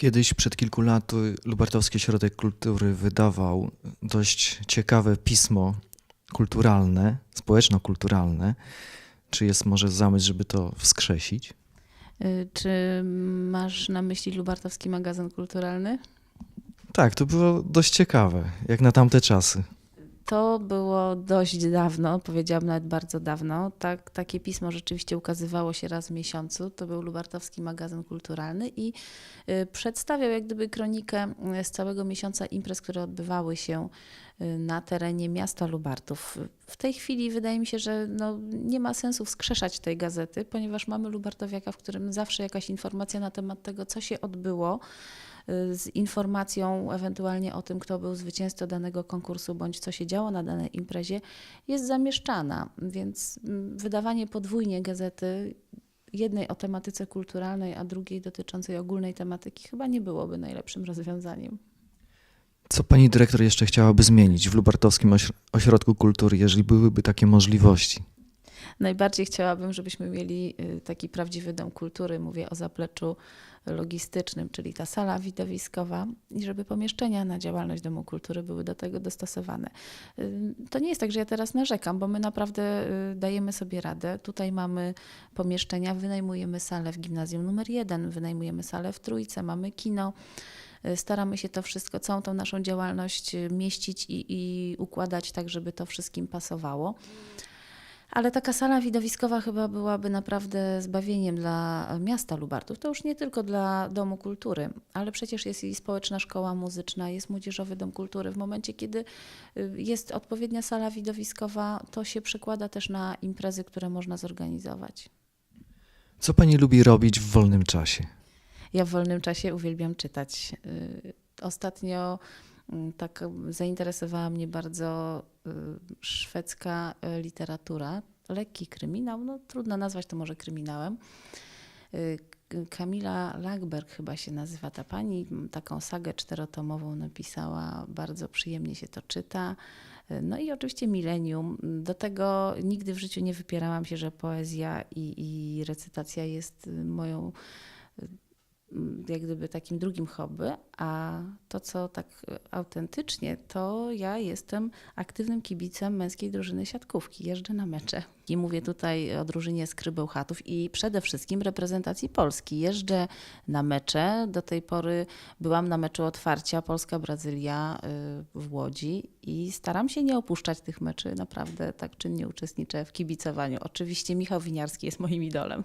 Kiedyś, przed kilku laty, Lubartowski Ośrodek Kultury wydawał dość ciekawe pismo kulturalne, społeczno-kulturalne. Czy jest może zamysł, żeby to wskrzesić? Y, Czy masz na myśli Lubartowski Magazyn Kulturalny? Tak, to było dość ciekawe, jak na tamte czasy. To było dość dawno, powiedziałabym nawet bardzo dawno. Tak, takie pismo rzeczywiście ukazywało się raz w miesiącu. To był Lubartowski Magazyn Kulturalny i y, przedstawiał jak gdyby kronikę y, z całego miesiąca imprez, które odbywały się y, na terenie miasta Lubartów. W tej chwili wydaje mi się, że no, nie ma sensu wskrzeszać tej gazety, ponieważ mamy Lubartowiaka, w którym zawsze jakaś informacja na temat tego, co się odbyło, z informacją ewentualnie o tym, kto był zwycięzcą danego konkursu, bądź co się działo na danej imprezie, jest zamieszczana. Więc mm, wydawanie podwójnie gazety, jednej o tematyce kulturalnej, a drugiej dotyczącej ogólnej tematyki, chyba nie byłoby najlepszym rozwiązaniem. Co pani dyrektor jeszcze chciałaby zmienić w Lubartowskim Ośr- Ośrodku Kultury, jeżeli byłyby takie możliwości? Najbardziej chciałabym, żebyśmy mieli y, taki prawdziwy dom kultury. Mówię o zapleczu logistycznym, czyli ta sala widowiskowa, i żeby pomieszczenia na działalność Domu Kultury były do tego dostosowane. Y, To nie jest tak, że ja teraz narzekam, bo my naprawdę y, dajemy sobie radę. Tutaj mamy pomieszczenia, wynajmujemy salę w gimnazjum numer jeden, wynajmujemy salę w trójce, mamy kino. Staramy się to wszystko, całą tą naszą działalność mieścić i, i układać tak, żeby to wszystkim pasowało. Ale taka sala widowiskowa chyba byłaby naprawdę zbawieniem dla miasta Lubartów. To już nie tylko dla Domu Kultury, ale przecież jest i społeczna szkoła muzyczna, jest młodzieżowy dom kultury. W momencie, kiedy y, jest odpowiednia sala widowiskowa, to się przekłada też na imprezy, które można zorganizować. Co pani lubi robić w wolnym czasie? Ja w wolnym czasie uwielbiam czytać. Y, Ostatnio tak zainteresowała mnie bardzo y, szwedzka y, literatura. Lekki kryminał, no trudno nazwać to może kryminałem. Y, Kamila Lagerberg chyba się nazywa ta pani. Taką sagę czterotomową napisała. Bardzo przyjemnie się to czyta. No i oczywiście milenium. Do tego nigdy w życiu nie wypierałam się, że poezja i, i recytacja jest moją jak gdyby takim drugim hobby, a to, co tak autentycznie, to ja jestem aktywnym kibicem męskiej drużyny siatkówki. Jeżdżę na mecze. I mówię tutaj o drużynie Skrybeł Chatów i przede wszystkim reprezentacji Polski. Jeżdżę na mecze. Do tej pory byłam na meczu otwarcia Polska-Brazylia y, w Łodzi i staram się nie opuszczać tych meczy. Naprawdę tak czynnie uczestniczę w kibicowaniu. Oczywiście Michał Winiarski jest moim idolem.